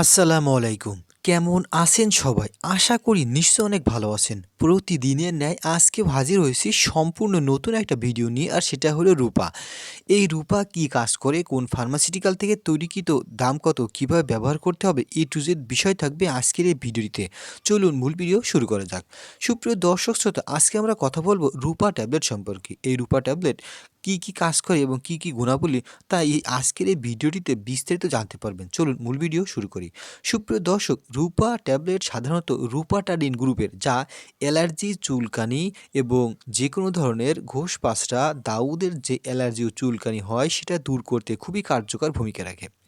আসসালামু আলাইকুম। কেমন আছেন সবাই? আশা করি নিশ্চয় অনেক ভালো আছেন। প্রতিদিনের ন্যায় আজকে হাজির হয়েছি সম্পূর্ণ নতুন একটা ভিডিও নিয়ে, আর সেটা হলো রূপা। এই রূপা কি কাজ করে? কোন ফার্মাসিউটিক্যাল থেকে তৈরিকৃত দাম কত? কীভাবে ব্যবহার করতে হবে? এ টু জেড বিষয় থাকবে আজকের এই ভিডিওটিতে। চলুন মূল ভিডিও শুরু করা যাক। সুপ্রিয় দর্শক শ্রোতা, আজকে আমরা কথা বলব রূপা ট্যাবলেট সম্পর্কে। এই রূপা ট্যাবলেট কি কি কাজ করে এবং কি কি গুণাবলী তা এই আজকের এই ভিডিওটিতে বিস্তারিত জানতে পারবেন। চলুন মূল ভিডিও শুরু করি। সুপ্রিয় দর্শক রূপা ট্যাবলেট সাধারণত রূপাটাডিন গ্রুপের, যা অ্যালার্জি, চুলকানি এবং যে কোনো ধরনের ঘোষ পাসরা দাউদের যে অ্যালার্জি ও চুলকানি হয়, সেটা দূর করতে খুবই কার্যকর ভূমিকা রাখে।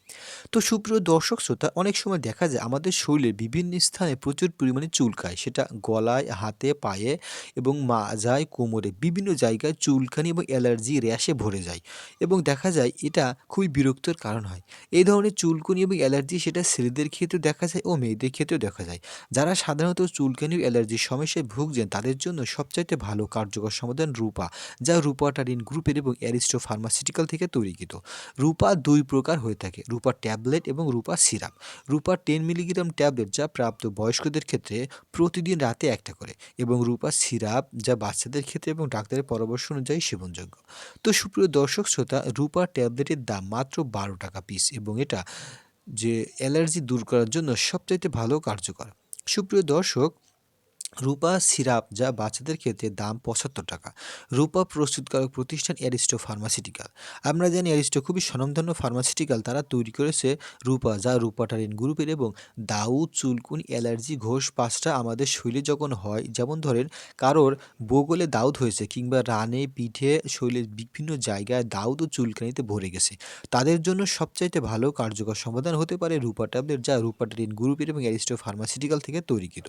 তো সুপ্রিয় দর্শক শ্রোতা, অনেক সময় দেখা যায় আমাদের শরীরের বিভিন্ন স্থানে প্রচুর পরিমাণে চুলকায় সেটা গলায়, হাতে, পায়ে এবং মাজায়, কোমরে বিভিন্ন জায়গায় চুলকানি এবং অ্যালার্জি র্যাশে ভরে যায় এবং দেখা যায় এটা খুবই বিরক্তর কারণ হয়। এই ধরনের চুলকানি এবং অ্যালার্জি সেটা ছেলেদের ক্ষেত্রেও দেখা যায় ও মেয়েদের ক্ষেত্রেও দেখা যায়। যারা সাধারণত চুলকানি ও অ্যালার্জির সমস্যায় ভুগছেন, তাদের জন্য সবচাইতে ভালো কার্যকর সমাধান রূপা, যা রূপাটারিন গ্রুপের এবং অ্যারিস্টো ফার্মাসিউটিক্যাল থেকে তৈরিকৃত। রূপা দুই প্রকার হয়ে থাকে। রূপা ট্যাবলেট এবং Rupa syrup Rupa ten milligram tablet যা প্রাপ্ত বয়স্কদের ক্ষেত্রে প্রতিদিন রাতে একটা করে এবং রূপা সিরাপ যা বাচ্চাদের ক্ষেত্রে এবং ডাক্তারের পরামর্শ অনুযায়ী সেবনযোগ্য। তো সুপ্রিয় দর্শক শ্রোতা, রূপা ট্যাবলেটের দাম মাত্র বারো টাকা পিস এবং এটা যে অ্যালার্জি দূর করার জন্য সবচাইতে ভালো কার্যকর। সুপ্রিয় দর্শক রূপা সিরাপ যা বাচ্চাদের ক্ষেত্রে দাম পঁচাত্তর টাকা। রূপা প্রস্তুতকারক প্রতিষ্ঠান অ্যারিস্টো ফার্মাসিউটিক্যাল। আমরা জানি অ্যারিস্টো খুবই স্বনামধন্য ফার্মাসিউটিক্যাল। তারা তৈরি করেছে রূপা যা রূপাটারিন গ্রুপের এবং দাউদ চুলকুন, অ্যালার্জি, ঘোষ পাঁচটা আমাদের শরীরে যখন হয়, যেমন ধরেন কারোর বগলে দাউদ হয়েছে কিংবা রানে, পিঠে, শরীরের বিভিন্ন জায়গায় দাউদ ও চুলকানিতে ভরে গেছে। তাদের জন্য সবচাইতে ভালো কার্যকর সমাধান হতে পারে রূপা ট্যাবলেট, যা রূপাটারিন গ্রুপের এবং অ্যারিস্টো ফার্মাসিউটিক্যাল থেকে তৈরিকৃত।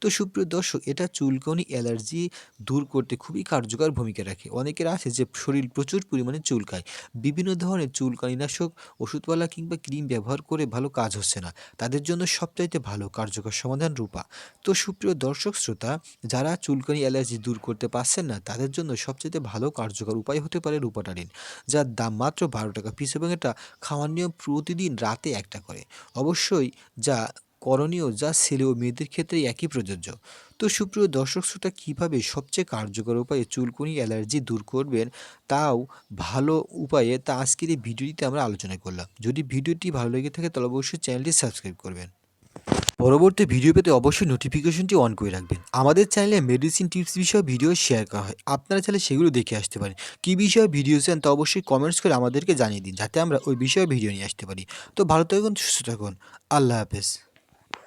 তো সুপ্রিয় দর্শক এটা চুলকানি অ্যালার্জি দূর করতে খুবই কার্যকর ভূমিকা রাখে। অনেকের আছে যে শরীর প্রচুর পরিমাণে চুলকায়। বিভিন্ন ধরনের চুলকানিনাশক, ওষুধওয়ালা কিংবা ক্রিম ব্যবহার করে ভালো কাজ হচ্ছে না। তাদের জন্য সবচাইতে ভালো কার্যকর সমাধান রূপা। তো সুপ্রিয় দর্শক শ্রোতা, যারা চুলকানি অ্যালার্জি দূর করতে পারছেন না, তাদের জন্য সবচাইতে ভালো কার্যকর উপায় হতে পারে রূপাটারিন যার দাম মাত্র বারো টাকা পিস এবং এটা খাওয়ার নিয়ম প্রতিদিন রাতে একটা করে। অবশ্যই যা করণীয় যা ছেলে ও মেয়েদের ক্ষেত্রে একই প্রযোজ্য। তো সুপ্রিয় দর্শক শ্রোতা, কীভাবে সবচেয়ে কার্যকর উপায়ে চুলকুনি অ্যালার্জি দূর করবেন তাও ভালো উপায়ে তা আজকের এই ভিডিওটিতে আমরা আলোচনা করলাম। যদি ভিডিওটি ভালো লেগে থাকে তাহলে অবশ্যই চ্যানেলটি সাবস্ক্রাইব করবেন। পরবর্তী ভিডিও পেতে অবশ্যই নোটিফিকেশনটি অন করে রাখবেন। আমাদের চ্যানেলে মেডিসিন টিপস বিষয়ে ভিডিও শেয়ার করা হয়। আপনারা চাইলে সেগুলো দেখে আসতে পারেন। কী বিষয়ে ভিডিও চান তা অবশ্যই কমেন্টস করে আমাদেরকে জানিয়ে দিন, যাতে আমরা ওই বিষয়ে ভিডিও নিয়ে আসতে পারি। তো ভালো থাকুন, সুস্থ থাকুন। আল্লাহ হাফেজ।